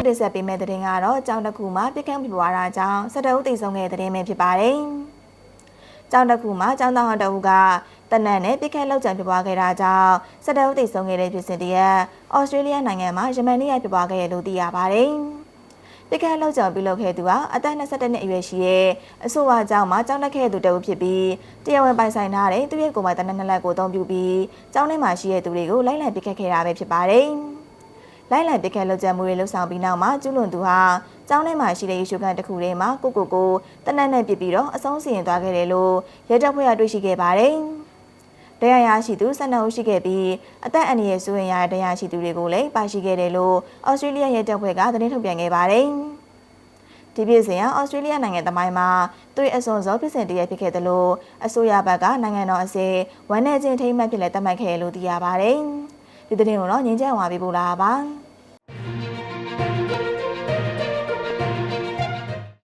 ခုတင်ဆက်ပေးမယ့်သတင်းကတော့ကြောင်တစ်ခုမှာပြစ်ခတ်ပြပွားတာကြောင့်စတအုပ်တိတ်ဆုံးခဲ့တဲ့သတင်းပဲဖြစ်ပါတယ်။ကြောင်တစ်ခုမှာကြောင်သားဟောင်းတအုပ်ကတနက်နဲ့ပြစ်ခတ်လောက်ကြံပြပွားခဲ့တာကြောင့်စတအုပ်တိတ်ဆုံးခဲ့တဲ့ဖြစ်စဉ်တရက်ဩစတြေးလျနိုင်ငံမှာယမန်နေ့ရပြပွားခဲ့ရလို့သိရပါတယ်။ပြစ်ခတ်လောက်ကြံပြုလုပ်ခဲ့သူကအသက်22နှစ်အရွယ်ရှိရဲ့အဆိုပါကြောင့်မှကြောင်တက်ခဲ့သူတအုပ်ဖြစ်ပြီးတရားဝင်ပိုင်ဆိုင်ထားတဲ့သူရဲ့ကိုယ်ပိုင်တနက်နှစ်လက်ကိုအသုံးပြုပြီးကြောင်ထဲမှာရှိတဲ့သူတွေကိုလိုက်လံပြစ်ခတ်ခဲ့တာပဲဖြစ်ပါတယ်။ လိုက်လံပစ်ခတ်လောက်ကျမှုတွေလှုပ်ဆောင်ပြီးနောက်မှာကျူးလွန်သူဟာကျောင်းထဲမှာရှိတဲ့ရေရှုခန်းတစ်ခုထဲမှာကိုကိုကိုတနက်နဲ့ပြစ်ပြီးတော့အဆုံးစီရင်သွားခဲ့တယ်လို့ရဲတပ်ဖွဲ့ကတွေ့ရှိခဲ့ပါတယ်။တရားရရှိသူ12ဦးရှိခဲ့ပြီးအသက်အန္တရာယ်ဆိုရင်ရတဲ့တရားရှိသူတွေကိုလည်းပါရှိခဲ့တယ်လို့ဩစတြေးလျရဲတပ်ဖွဲ့ကသတင်းထုတ်ပြန်ခဲ့ပါတယ်။ဒီပြည်စဉ်ကဩစတြေးလျနိုင်ငံသမိုင်းမှာသူ့ရဲ့အစွန်စောဖြစ်စဉ်တရဖြစ်ခဲ့တယ်လို့အစိုးရဘက်ကနိုင်ငံတော်အစည်းဝမ်းနေခြင်းထိမ့်မှတ်ဖြစ်လက်သတ်မှတ်ခဲ့လို့သိရပါတယ်။ ဒီသတင်းကိုတော့ငင်းကျန်ဝါပေးပို့လာပါပါ။